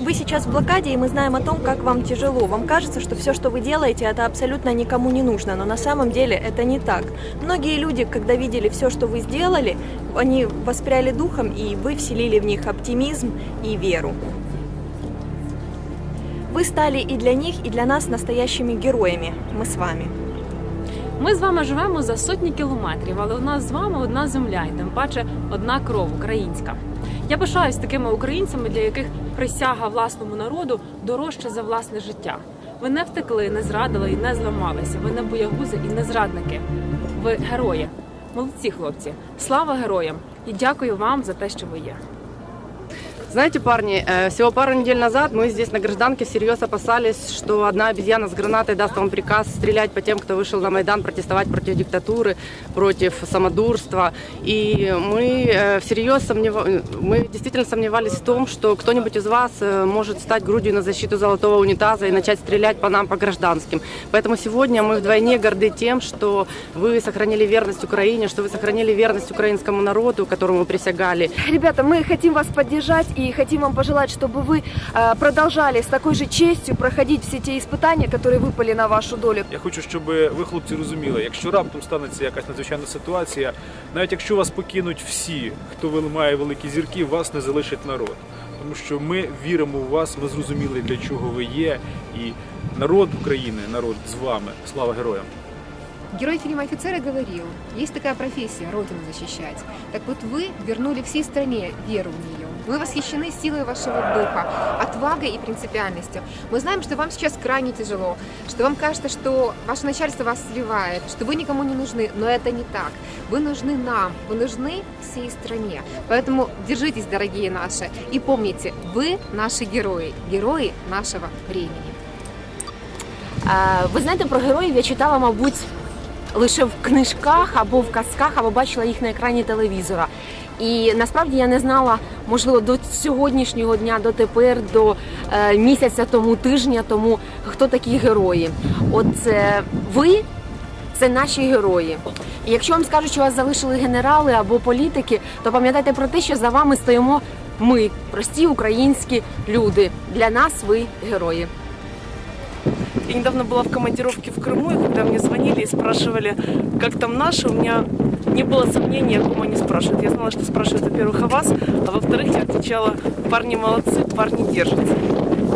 вы сейчас в блокаде, и мы знаем о том, как вам тяжело. Вам кажется, что все, что вы делаете, это абсолютно никому не нужно, но на самом деле это не так. Многие люди, когда видели все, что вы сделали, они воспряли духом, и вы вселили в них оптимизм и веру. Вы стали и для них, и для нас настоящими героями. Мы с вами. Ми з вами живемо за сотні кілометрів, але у нас з вами одна земля, і тим паче одна кров українська. Я пишаюсь такими українцями, для яких присяга власному народу дорожча за власне життя. Ви не втекли, не зрадили і не зламалися. Ви не боягузи і не зрадники. Ви герої. Молодці, хлопці. Слава героям! І дякую вам за те, що ви є. Знаете, парни, э, всего пару недель назад мы здесь на гражданке всерьез опасались, что одна обезьяна с гранатой даст вам приказ стрелять по тем, кто вышел на Майдан протестовать против диктатуры, против самодурства. И мы э, всерьез сомневались, мы действительно сомневались в том, что кто-нибудь из вас э, может стать грудью на защиту золотого унитаза и начать стрелять по нам, по гражданским. Поэтому сегодня мы вдвойне горды тем, что вы сохранили верность Украине, что вы сохранили верность украинскому народу, которому присягали. Ребята, мы хотим вас поддержать хотим вам пожелать, чтобы вы э, продолжали с такой же честью проходить все те испытания, которые выпали на вашу долю. Я хочу, щоб ви, хлопці, розуміли, якщо раптом станеться якась надзвичайна ситуація, навіть якщо вас покинуть всі, хто вел- має великі зірки, вас не залишить народ. Тому що ми віримо в вас, ми зрозуміли, для чого ви є, і народ України, народ з вами. Слава героям! Герой фильма «Офицеры» говорил, есть такая профессия – Родину защищать. Так вот вы вернули всей стране веру в нее. Мы восхищены силой вашего духа, отвагой и принципиальностью. Мы знаем, что вам сейчас крайне тяжело, что вам кажется, что ваше начальство вас сливает, что вы никому не нужны, но это не так. Вы нужны нам, вы нужны всей стране. Поэтому держитесь, дорогие наши, и помните, вы наши герои, герои нашего времени. Е, Ви знаєте, про героїв я читала, мабуть, лише в книжках або в казках, або бачила їх на екрані телевізора. І насправді я не знала, можливо, до сьогоднішнього дня, до тепер, до е, місяця тому, тижня тому, хто такі герої. От е, ви це наші герої. І якщо вам скажуть, що вас залишили генерали або політики, то пам'ятайте про те, що за вами стоїмо ми, прості українські люди. Для нас ви герої. Я недавно была в командировке в Крыму, и когда мне звонили и спрашивали, как там наши, у меня не было сомнений, о ком они спрашивают. Я знала, что спрашивают, во-первых, о вас, а во-вторых, я отвечала, парни молодцы, парни держатся.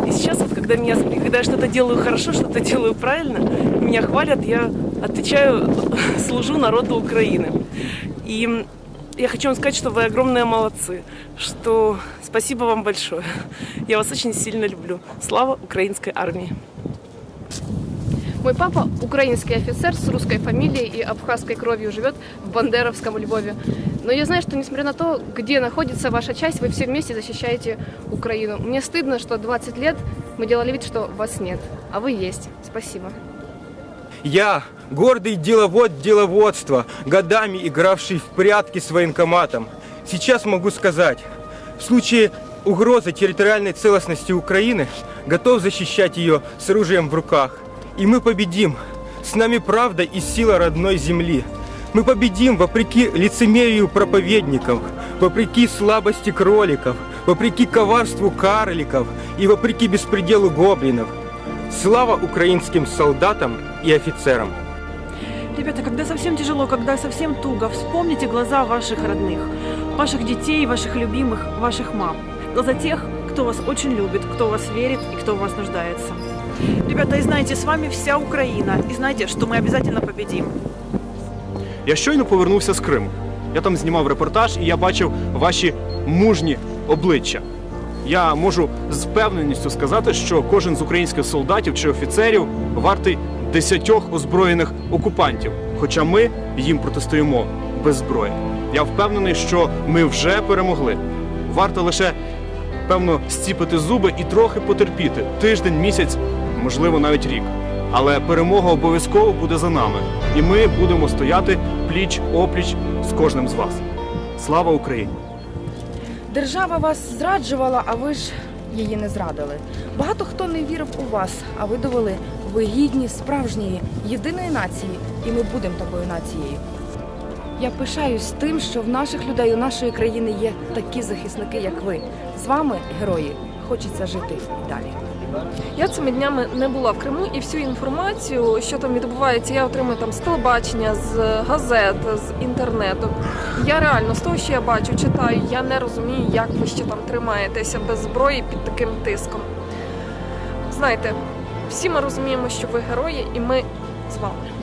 И сейчас, вот, когда, меня, когда я что-то делаю хорошо, что-то делаю правильно, меня хвалят, я отвечаю, служу народу Украины. И я хочу вам сказать, что вы огромные молодцы, что спасибо вам большое. Я вас очень сильно люблю. Слава украинской армии! Мой папа украинский офицер с русской фамилией и абхазской кровью живет в Бандеровском Львове. Но я знаю, что несмотря на то, где находится ваша часть, вы все вместе защищаете Украину. Мне стыдно, что 20 лет мы делали вид, что вас нет, а вы есть. Спасибо. Я, гордый деловод деловодства, годами игравший в прятки с военкоматом, сейчас могу сказать, в случае угрозы территориальной целостности Украины готов защищать ее с оружием в руках. И мы победим. С нами правда и сила родной земли. Мы победим вопреки лицемерию проповедников, вопреки слабости кроликов, вопреки коварству карликов и вопреки беспределу гоблинов. Слава украинским солдатам и офицерам! Ребята, когда совсем тяжело, когда совсем туго, вспомните глаза ваших родных, ваших детей, ваших любимых, ваших мам. Глаза тех, кто вас очень любит, кто вас верит и кто в вас нуждается. Ребята, и знаете, с вами вся Украина. И знайте, что мы обязательно победим. Я щойно повернувся з Криму. Я там знімав репортаж і я бачив ваші мужні обличчя. Я можу з впевненістю сказати, що кожен з українських солдатів чи офіцерів вартий десятьох озброєних окупантів, хоча ми їм протистоїмо без зброї. Я впевнений, що ми вже перемогли. Варто лише певно стіпити зуби і трохи потерпіти тиждень, місяць, можливо, навіть рік. Але перемога обов'язково буде за нами, і ми будемо стояти пліч опліч з кожним з вас. Слава Україні! Держава вас зраджувала, а ви ж її не зрадили. Багато хто не вірив у вас, а ви довели, ви гідні справжньої єдиної нації, і ми будемо такою нацією. Я пишаюсь тим, що в наших людей, у нашої країни є такі захисники, як ви. З вами, герої, хочеться жити далі. Я цими днями не була в Криму і всю інформацію, що там відбувається, я отримую там з телебачення, з газет, з інтернету. Я реально з того, що я бачу, читаю, я не розумію, як ви ще там тримаєтеся без зброї під таким тиском. Знаєте, всі ми розуміємо, що ви герої, і ми з вами.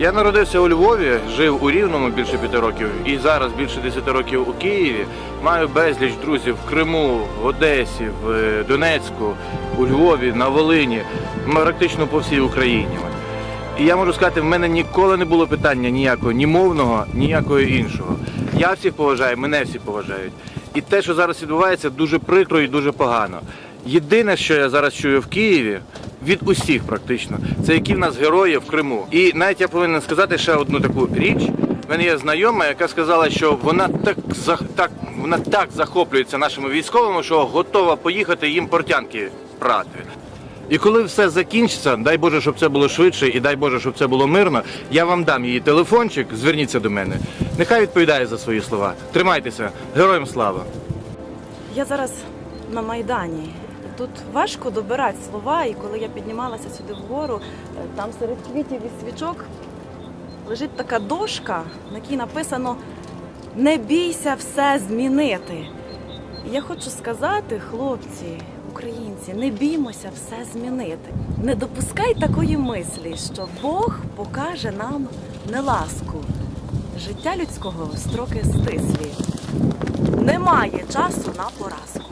Я народився у Львові, жив у Рівному більше п'яти років і зараз більше десяти років у Києві. Маю безліч друзів в Криму, в Одесі, в е, Донецьку, у Львові, на Волині, практично по всій Україні. І я можу сказати, в мене ніколи не було питання ніякого, ні мовного, ніякого іншого. Я всіх поважаю, мене всі поважають. І те, що зараз відбувається, дуже прикро і дуже погано. Єдине, що я зараз чую в Києві, від усіх практично, це які в нас герої в Криму. І навіть я повинен сказати ще одну таку річ. В мене є знайома, яка сказала, що вона так так вона так захоплюється нашими військовими, що готова поїхати їм портянки прати. І коли все закінчиться, дай Боже, щоб це було швидше, і дай Боже, щоб це було мирно. Я вам дам її телефончик. Зверніться до мене. Нехай відповідає за свої слова. Тримайтеся, героям слава! Я зараз на Майдані. Тут важко добирати слова, і коли я піднімалася сюди вгору, е, там серед квітів і свічок лежить така дошка, на якій написано Не бійся все змінити. І я хочу сказати, хлопці, українці, не біймося все змінити. Не допускай такої мислі, що Бог покаже нам неласку. Життя людського строки стислі. Немає часу на поразку.